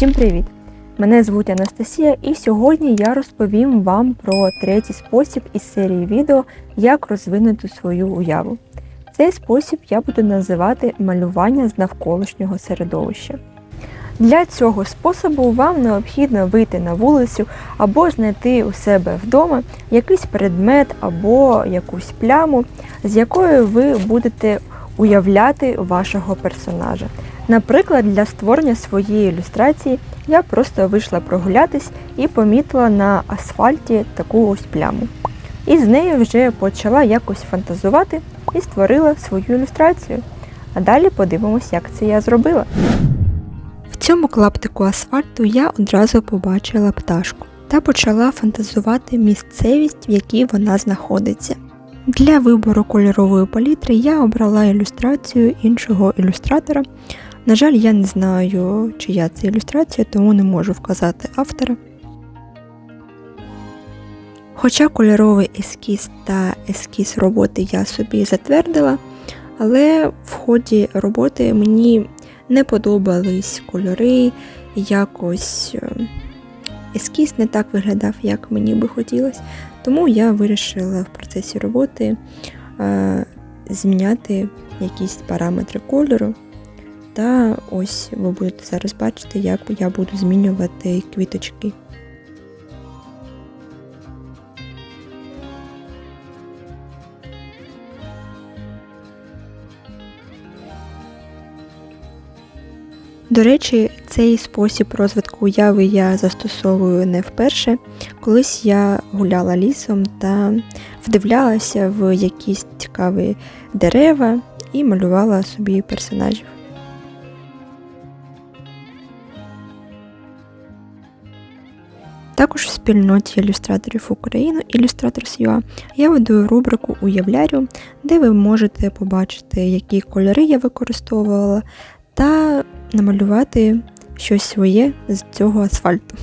Усім привіт! Мене звуть Анастасія, і сьогодні я розповім вам про третій спосіб із серії відео, як розвинути свою уяву. Цей спосіб я буду називати малювання з навколишнього середовища. Для цього способу вам необхідно вийти на вулицю або знайти у себе вдома якийсь предмет або якусь пляму, з якою ви будете уявляти вашого персонажа. Наприклад, для створення своєї ілюстрації я просто вийшла прогулятись і помітила на асфальті таку ось пляму. І з нею вже почала якось фантазувати і створила свою ілюстрацію. А далі подивимось, як це я зробила. В цьому клаптику асфальту я одразу побачила пташку та почала фантазувати місцевість, в якій вона знаходиться. Для вибору кольорової палітри я обрала ілюстрацію іншого ілюстратора. На жаль, я не знаю, чия це ілюстрація, тому не можу вказати автора. Хоча кольоровий ескіз та ескіз роботи я собі затвердила, але в ході роботи мені не подобались кольори, якось е, ескіз не так виглядав, як мені би хотілося. Тому я вирішила в процесі роботи е, зміняти якісь параметри кольору. Та ось ви будете зараз бачити, як я буду змінювати квіточки. До речі, цей спосіб розвитку уяви я застосовую не вперше. Колись я гуляла лісом та вдивлялася в якісь цікаві дерева і малювала собі персонажів. Також в спільноті ілюстраторів України Illustrators.ua я веду рубрику Уявлярю, де ви можете побачити, які кольори я використовувала, та намалювати щось своє з цього асфальту.